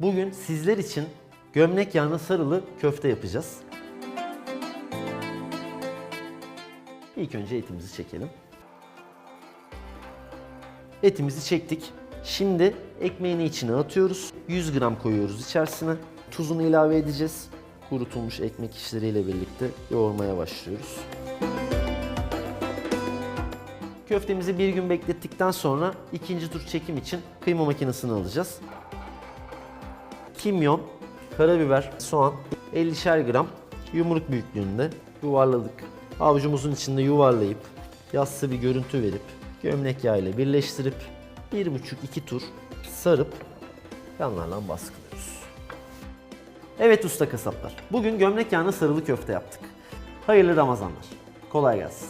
Bugün sizler için gömlek yağına sarılı köfte yapacağız. İlk önce etimizi çekelim. Etimizi çektik. Şimdi ekmeğini içine atıyoruz. 100 gram koyuyoruz içerisine. Tuzunu ilave edeceğiz. Kurutulmuş ekmek işleriyle birlikte yoğurmaya başlıyoruz. Köftemizi bir gün beklettikten sonra ikinci tur çekim için kıyma makinesine alacağız. Kimyon, karabiber, soğan 50'şer gram yumruk büyüklüğünde yuvarladık. Avucumuzun içinde yuvarlayıp yassı bir görüntü verip gömlek yağı ile birleştirip 1,5-2 tur sarıp yanlardan baskılıyoruz. Evet usta kasaplar. Bugün gömlek yağına sarılı köfte yaptık. Hayırlı Ramazanlar. Kolay gelsin.